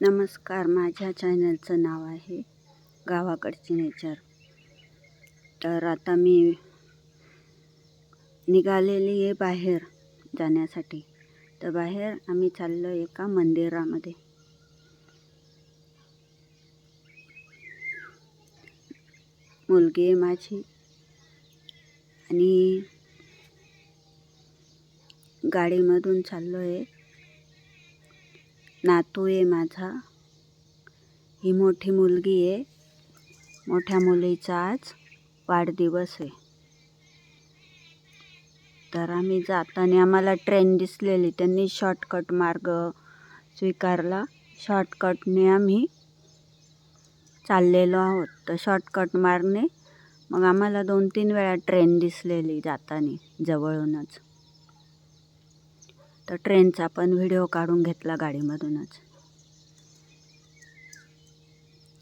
नमस्कार माझ्या चॅनलचं नाव आहे गावाकडची नेचर. तर आता मी निघालेली आहे बाहेर जाण्यासाठी. तर बाहेर आम्ही चाललो एका मंदिरामध्ये. मुलगी आहे माझी आणि गाडीमधून चाललो आहे. नातू आहे माझा. ही मोठी मुलगी आहे. मोठ्या मुलीचा आज वाढदिवस आहे. तर आम्ही जाताना आम्हाला ट्रेन दिसलेली. त्यांनी शॉर्टकट मार्ग स्वीकारला. शॉर्टकटने आम्ही चाललेलो आहोत. तर शॉर्टकट मार्गने मग आम्हाला दोन तीन वेळा ट्रेन दिसलेली जाताना जवळूनच. तर ट्रेनचा पण व्हिडिओ काढून घेतला गाडीमधूनच.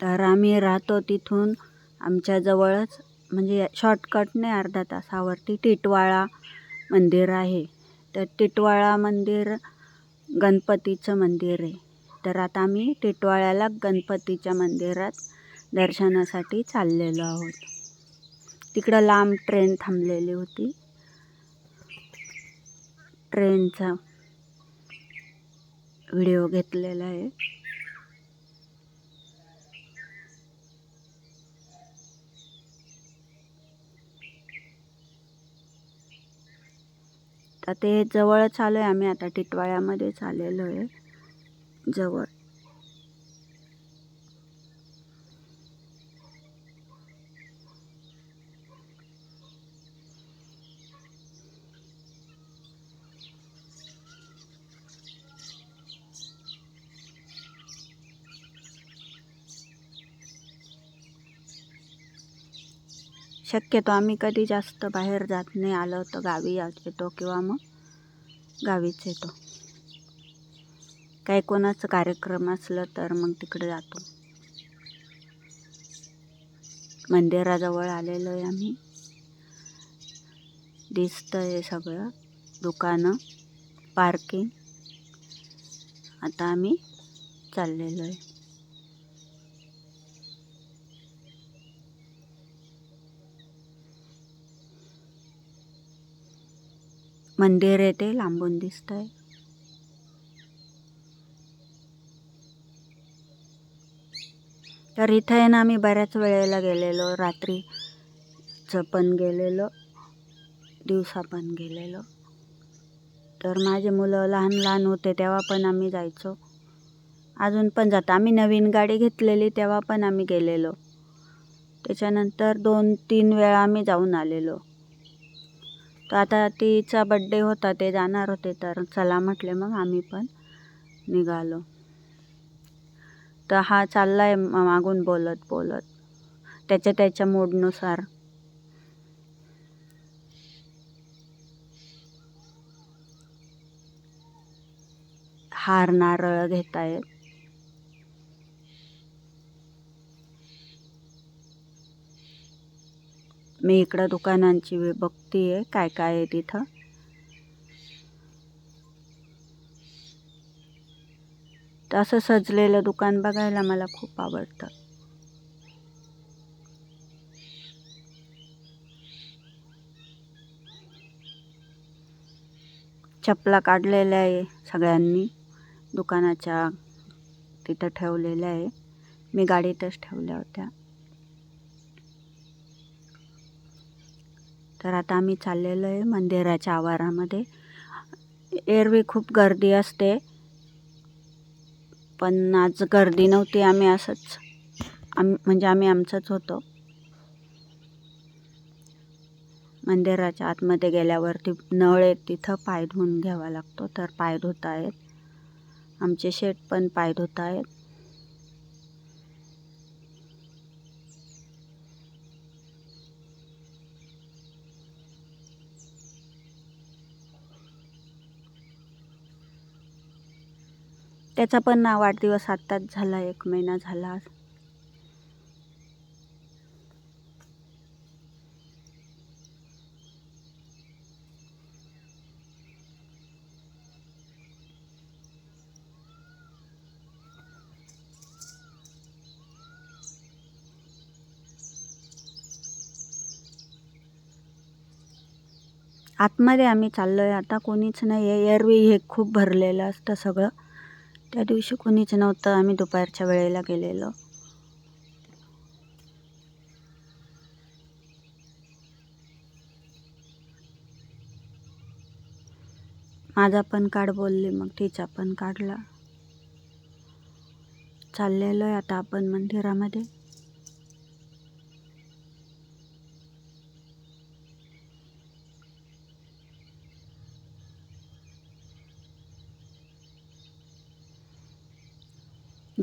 तर आम्ही राहतो तिथून आमच्या जवळच म्हणजे शॉर्टकटने अर्धा तासावरती टिटवाळा मंदिर आहे. तर टिटवाळा मंदिर गणपतीचं मंदिर आहे. तर आता आम्ही टिटवाळ्याला गणपतीच्या मंदिरात दर्शनासाठी चाललेलो आहोत. तिकडं लांब ट्रेन थांबलेली होती. ट्रेनचा व्हिडिओ घेतलेला आहे. तर ते जवळच आलो आहे आम्ही आता टिटवाळ्यामध्येच आलेलो आहे. जवळ. शक्यतो आम्ही कधी जास्त बाहेर जात नाही. आलो तर गावी येतो किंवा मग गावीच येतो. काही कोणाचं कार्यक्रम असलं तर मग तिकडे जातो. मंदिराजवळ आलेलो आहे आम्ही. दिसतं आहे सगळं. दुकानं पार्किंग आता आम्ही चाललेलो आहे मंदिर आहे ते लांबून दिसत आहे तर इथं आहे ना आम्ही बऱ्याच वेळेला गेलेलो. रात्रीचं पण गेलेलो. दिवसा पण गेलेलो. तर माझे मुलं लहान लहान होते तेव्हा पण आम्ही जायचो. अजून पण जातो. आम्ही नवीन गाडी घेतलेली तेव्हा पण आम्ही गेलेलो. त्याच्यानंतर दोन तीन वेळा आम्ही जाऊन आलेलो. तर आता तिचा बड्डे होता ते जाणार होते. तर चला म्हटले मग आम्ही पण निघालो. तर हा चालला आहे मागून बोलत बोलत. त्याच्या त्याच्या मूडनुसार हार नारळ घेतायत मी इकडं दुकानांची बघती आहे काय काय आहे तिथं. तर असं सजलेलं दुकान बघायला मला खूप आवडतं. चपला काढलेल्या आहे सगळ्यांनी. दुकानाच्या तिथं ठेवलेल्या आहे. मी गाडीतच ठेवल्या होत्या. तर आता आम्ही चाललेलो आहे मंदिराच्या आवारामध्ये. एरवी खूप गर्दी असते पण आज गर्दी नव्हती आम्ही असंच आम म्हणजे आम्ही आमचंच होतो. मंदिराच्या आतमध्ये गेल्यावरती नळ आहेत तिथं पाय धुवून घ्यावा लागतो तर पाय धुत आहेत आमचे शेट पण पाय धुत त्याचा पण वाढदिवस आत्ताच झाला एक महिना झाला. आतमध्ये आम्ही चाललो आहे आता कोणीच नाही आहे एरवी हे खूप भरलेलं असतं सगळं. त्या दिवशी कोणीच नव्हतं आम्ही दुपारच्या वेळेला गेलेलो. माझा पण काढ बोलली मग तिचा पण काढला. चाललेलो आहे आता आपण मंदिरामध्ये.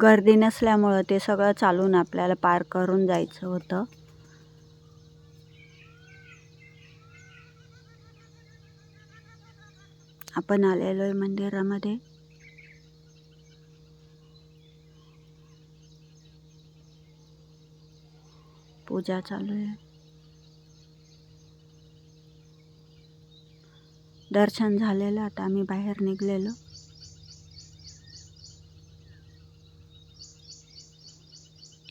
गर्दी नसल्यामुळं ते सगळं चालून आपल्याला पार करून जायचं होतं. आपण आलेलो आहे मंदिरामध्ये. पूजा चालू आहे. दर्शन झालेलं आता आम्ही बाहेर निघलेलो.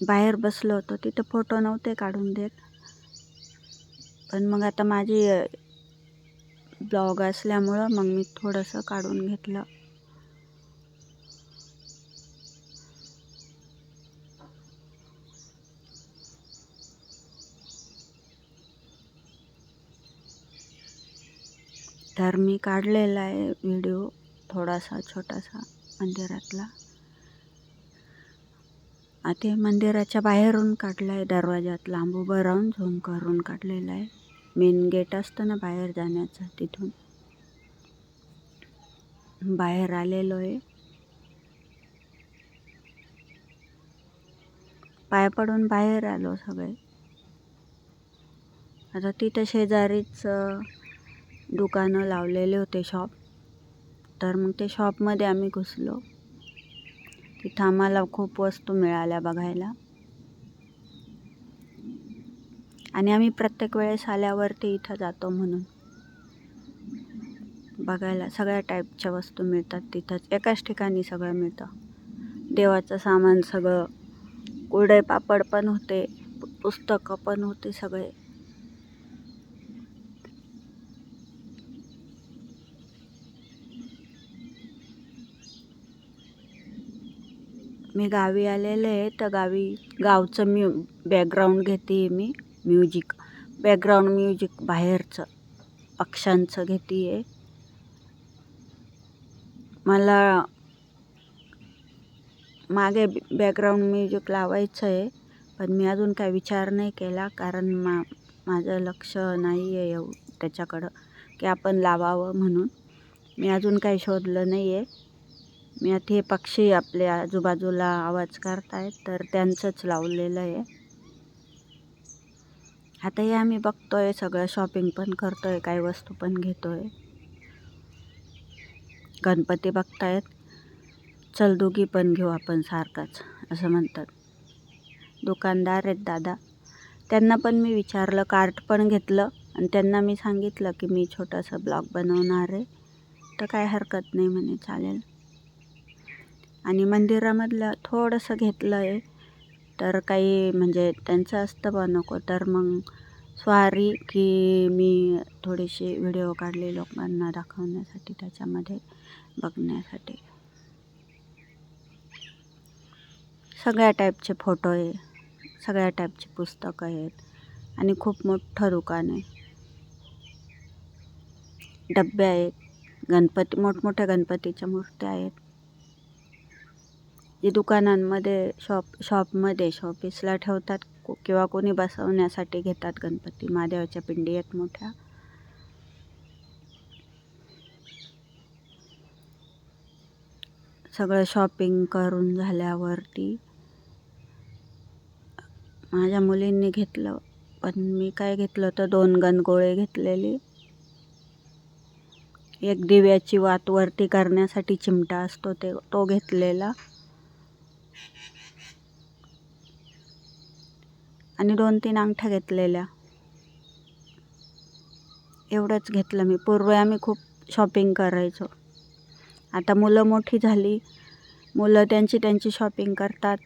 बाहेर बसलो होतो. तिथं फोटो नव्हते काढून देत. पण मग आता माझी ब्लॉग असल्यामुळं मग मी थोडंसं काढून घेतलं. तर मी काढलेला आहे व्हिडिओ थोडासा छोटासा मंदिरातला आता मंदिराच्या बाहेरून काढला आहे दरवाजात. लांब उभं राहून झूम करून काढलेला आहे. मेन गेट असतं ना बाहेर जाण्याचं तिथून. बाहेर आलेलो आहे. पाय पडून बाहेर आलो सगळे. आता तिथं शेजारीच दुकानं लावलेले होते शॉप तर मग ते शॉपमध्ये आम्ही घुसलो. तिथं आम्हाला खूप वस्तू मिळाल्या बघायला. आणि आम्ही प्रत्येक वेळेस आल्यावरती इथं जातो म्हणून. बघायला सगळ्या टाईपच्या वस्तू मिळतात तिथंच. एकाच ठिकाणी सगळं मिळतं. देवाचं सामान सगळं. कुरडे पापड पण होते पुस्तकं पण होते सगळे. मी गावी आलेले आहे तर गावी गावचं म्यु बॅकग्राऊंड घेते मी म्युझिक बॅकग्राऊंड म्युझिक बाहेरचं पक्ष्यांचं घेते आहे मला मागे बॅकग्राऊंड म्युझिक लावायचं आहे पण मी अजून काय विचार नाही केला कारण मा माझं लक्ष नाही आहे एव त्याच्याकडं की आपण लावावं म्हणून. मी अजून काही शोधलं नाही आहे. मी आता हे पक्षी आपल्या आजूबाजूला आवाज करतायत तर त्यांचंच लावलेलं आहे. आता हे आम्ही बघतोय सगळं शॉपिंग पण करतोय काही वस्तू पण घेतोय. गणपती बघतायत. चल दोघी पण घेऊ आपण सारखाच असं म्हणतात. दुकानदार आहेत दादा. त्यांना पण मी विचारलं कार्ट पण घेतलं. आणि त्यांना मी सांगितलं की मी छोटासा ब्लॉग बनवणार आहे. तर काय हरकत नाही म्हणे चालेल. आणि मंदिरामधलं थोडंसं घेतलं आहे तर काही म्हणजे त्यांचं असतं बा नको तर मग स्वारी की मी थोडीशी व्हिडिओ काढले लोकांना दाखवण्यासाठी त्याच्यामध्ये बघण्यासाठी. सगळ्या टाईपचे फोटो आहे सगळ्या टाईपची पुस्तकं आहेत आणि खूप मोठं दुकान आहे. डब्बे आहेत गणपती मोठमोठ्या गणपतीच्या मूर्त्या आहेत. जे दुकानांमध्ये शॉप शॉपमध्ये शॉपीसला ठेवतात किंवा कोणी बसवण्यासाठी घेतात गणपती महादेवाच्या पिंडी आहेत मोठ्या. सगळं शॉपिंग करून झाल्यावरती माझ्या मुलींनी घेतलं पण मी काय घेतलं तर दोन गणगोळे घेतलेली. एक दिव्याची वात वरती करण्यासाठी चिमटा असतो ते तो घेतलेला. आणि दोन तीन अंगठ्या घेतलेल्या. एवढंच घेतलं मी. पूर्वी आम्ही खूप शॉपिंग करायचो. आता मुलं मोठी झाली. मुलं त्यांची त्यांची शॉपिंग करतात.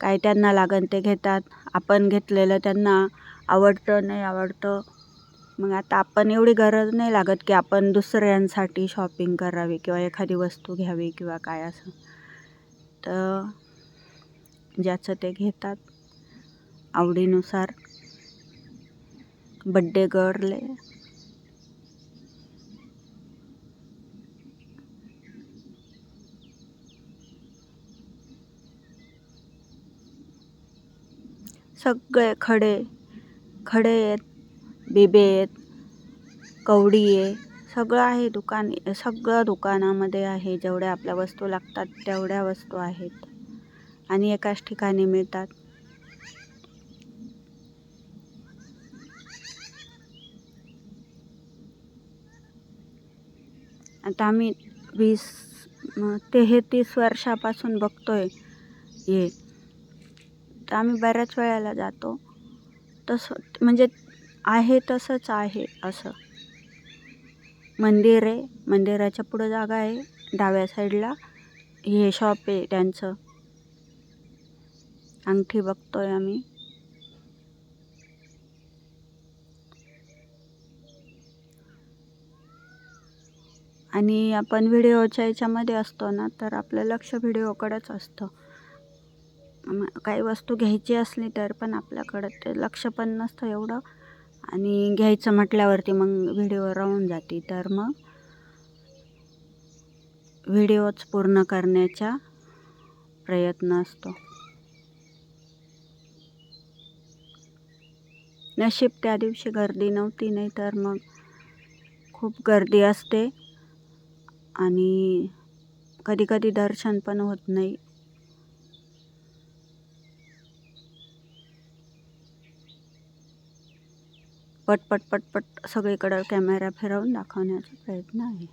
काय त्यांना लागन ते घेतात. आपण घेतलेलं त्यांना आवडतं नाही आवडतं. मग आता आपण एवढी गरज नाही लागत की आपण दुसऱ्यांसाठी शॉपिंग करावी किंवा एखादी वस्तू घ्यावी किंवा काय असं. तर ज्याचं ते घेतात आवडीनुसार. बड्डे गडले सगळे खडे खडे आहेत बिबे आहेत कवडी आहे. सगळं आहे दुकान सगळं दुकानामध्ये आहे. जेवढ्या आपल्या वस्तू लागतात तेवढ्या वस्तू आहेत. आणि एकाच ठिकाणी मिळतात. आता आम्ही वीस तेहतीस वर्षापासून बघतोय हे. तर आम्ही बऱ्याच वेळेला जातो. तसं म्हणजे आहे तसंच आहे असं. मंदिर आहे. मंदिराच्या पुढं जागा आहे. डाव्या साईडला हे शॉप आहे त्यांचं. अंगठी बघतोय आम्ही. आणि आपण व्हिडिओच्या याच्यामध्ये असतो ना तर आपलं लक्ष व्हिडिओकडेच असतं. मग काही वस्तू घ्यायची असली तर पण आपल्याकडं ते लक्ष पण नसतं एवढं. आणि घ्यायचं म्हटल्यावरती मग व्हिडिओ राहून जाते. तर मग व्हिडिओच पूर्ण करण्याचा प्रयत्न असतो. नशीब त्या दिवशी गर्दी नव्हती नाही तर मग खूप गर्दी असते. आणि कधी कधी दर्शन पण होत नाही. पटपट पटपट सगळीकडं कॅमेरा फिरवून दाखवण्याचा प्रयत्न आहे.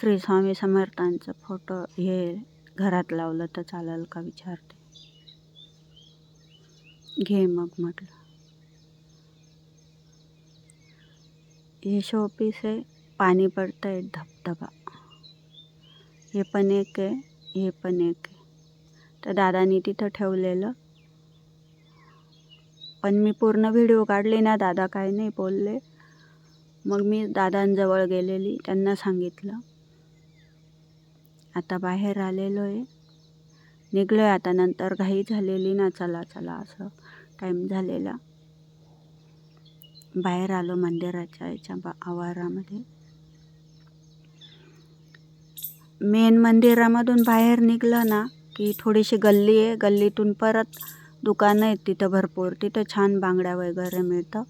श्री स्वामी समर्थांचं फोटो हे घरात लावलं तर चालेल का विचारते? घे मग म्हटलं. हे शोपीस आहे पाणी पडतं आहे धबधबा. हे पण एक आहे हे पण एक आहे. तर दादानी तिथं ठेवलेलं. पण मी पूर्ण व्हिडिओ काढले ना दादा काय नाही बोलले. मग मी दादांजवळ गेलेली त्यांना सांगितलं. आता बाहेर आलेलो आहे निघलो आहे आता नंतर घाई झालेली ना चला चला असं टाईम झालेला. बाहेर आलो मंदिराच्या याच्या बा आवारामध्ये. मेन मंदिरामधून बाहेर निघलं ना की थोडीशी गल्ली आहे. गल्लीतून परत दुकानं आहेत तिथं भरपूर. तिथं छान बांगड्या वगैरे मिळतं.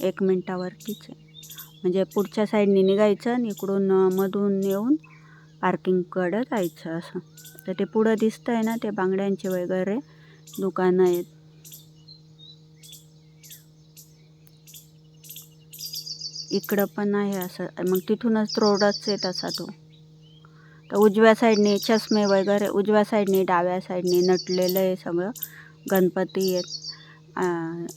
एक मिनटावरतीच आहे. म्हणजे पुढच्या साईडने निघायचं आणि इकडून मधून येऊन पार्किंगकडं जायचं असं. तर ते पुढं दिसतं आहे ना ते बांगड्यांचे वगैरे दुकानं आहेत. इकडं पण आहे असं. मग तिथूनच रोडच आहे तसा तो. तर उजव्या साईडने चष्मे वगैरे उजव्या साईडने डाव्या साईडने नटलेलं आहे सगळं. गणपती आहेत.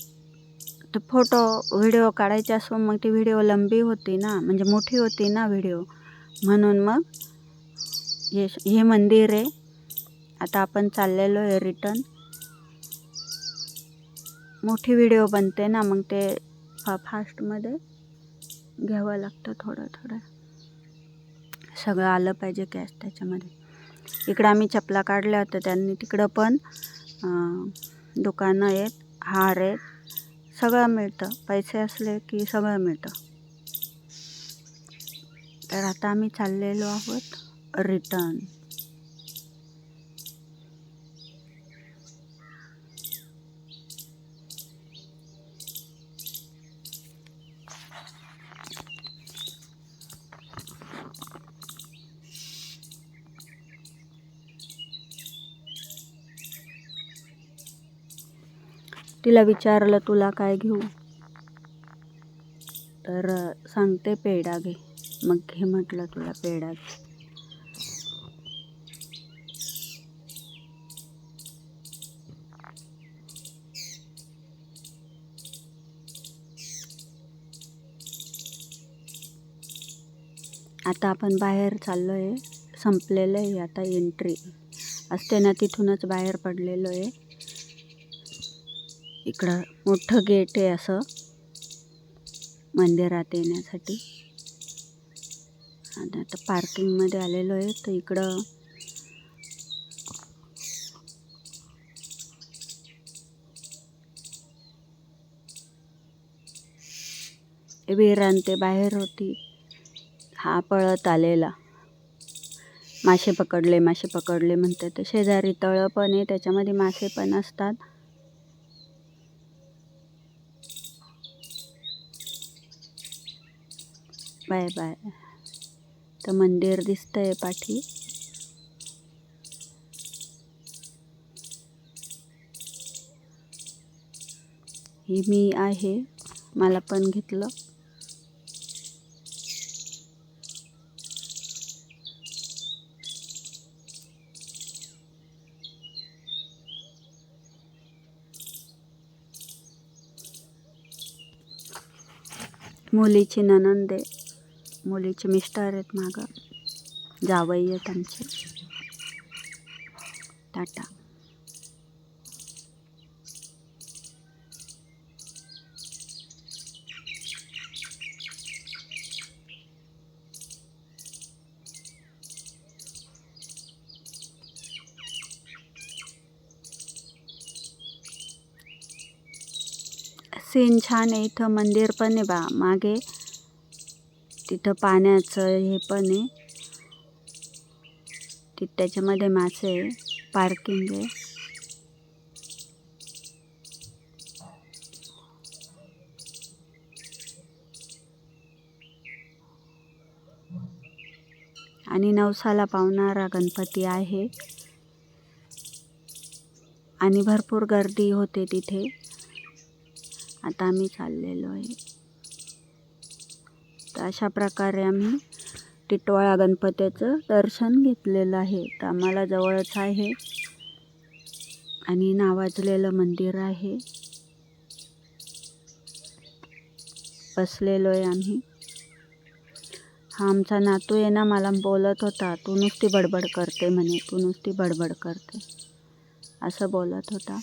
तर फोटो व्हिडिओ काढायचे असून मग ती व्हिडिओ लंबी होती ना म्हणजे मोठी होती ना व्हिडिओ. म्हणून मग हे हे मंदिर आहे. आता आपण चाललेलो आहे रिटर्न. मोठी व्हिडिओ बनते ना मग ते फा फास्टमध्ये घ्यावं लागतं थोडं थोडं. सगळं आलं पाहिजे कॅश त्याच्यामध्ये. इकडं आम्ही चपला काढल्या होत्या त्यांनी तिकडं पण दुकानं आहेत हार आहेत सगळं मिळतं. पैसे असले की सगळं मिळतं. तर आता आम्ही चाललेलो आहोत रिटर्न तिला विचारलं तुला काय घेऊ? तर सांगते पेढा घे. मग घे म्हटलं तुला पेढा घे. आता आपण बाहेर चाललो आहे संपलेलं आहे आता एंट्री असते ना तिथूनच बाहेर पडलेलो आहे इकडं मोठं गेट आहे असं. मंदिरात येण्यासाठी. आणि आता पार्किंगमध्ये आलेलो आहे तर इकडं विरांते बाहेर होती. हा पळत आलेला. मासे पकडले मासे पकडले म्हणते तर शेजारी तळं पण आहे त्याच्यामध्ये मासे पण असतात. Bye bye. तर मंदिर दिसतंय पाठी. ही मी आहे मला पण घेतलं. मुलीची ननंद आहे मुलीचे मिस्टर आहेत मागं. जावई आहेत आमचे. टाटा. सीन छान आहे इथं मंदिर पण आहे बा. मागे तिथं पाण्याचं हे पण आहे. तिथं त्याच्यामध्ये मासे आहे. पार्किंग आहे. आणि नवसाला पावणारा गणपती आहे. आणि भरपूर गर्दी होते तिथे. आता आम्ही चाललेलो आहे. तर अशा प्रकारे आम्ही टिटवाळा गणपतीचं दर्शन घेतलेलं आहे. तर आम्हाला जवळच आहे आणि नावाजलेलं मंदिर आहे. बसलेलो आहे आम्ही. हा आमचा नातू आहे ना मला बोलत होता तू नुसती बडबड करते म्हणे. तू नुसती बडबड करते असं बोलत होता.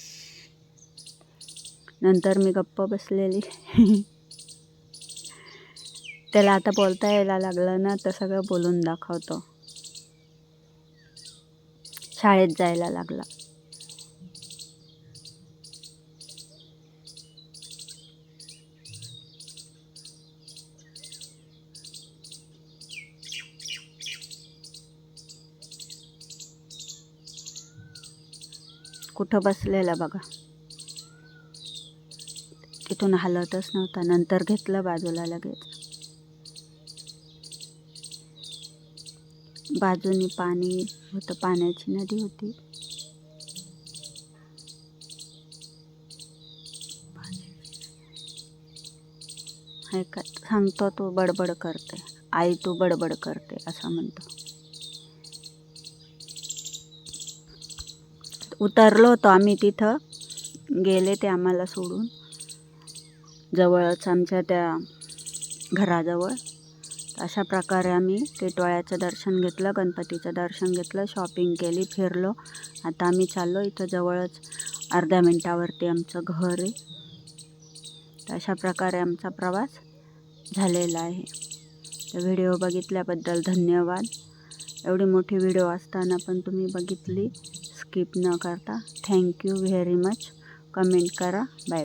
नंतर मी गप्प बसलेली. त्याला आता बोलता यायला लागलं ना तर सगळं बोलून दाखवतो. शाळेत जायला लागला. कुठं बसलेला बघा. तिथून हलतच नव्हता. नंतर घेतलं बाजूला लगेच. बाजूनी पाणी होतं पाण्याची नदी होती. हे का? सांगतो तू बडबड करते. आई तू बडबड करते असं म्हणतो. उतरलो होतो आम्ही तिथं. गेले ते आम्हाला सोडून. जवळच आमच्या त्या घराजवळ. अशा प्रकारे आम्ही टिटवाळ्याचं दर्शन घेतलं गणपतीचं दर्शन घेतलं शॉपिंग केली फिरलो. आता आम्ही चाललो इथं जवळच अर्ध्या मिनटावरती आमचं घर आहे. तर अशा प्रकारे आमचा प्रवास झालेला आहे. तर व्हिडिओ बघितल्याबद्दल धन्यवाद. एवढी मोठी व्हिडिओ असताना पण तुम्ही बघितली स्किप न करता. Thank you very much comment करा. बाय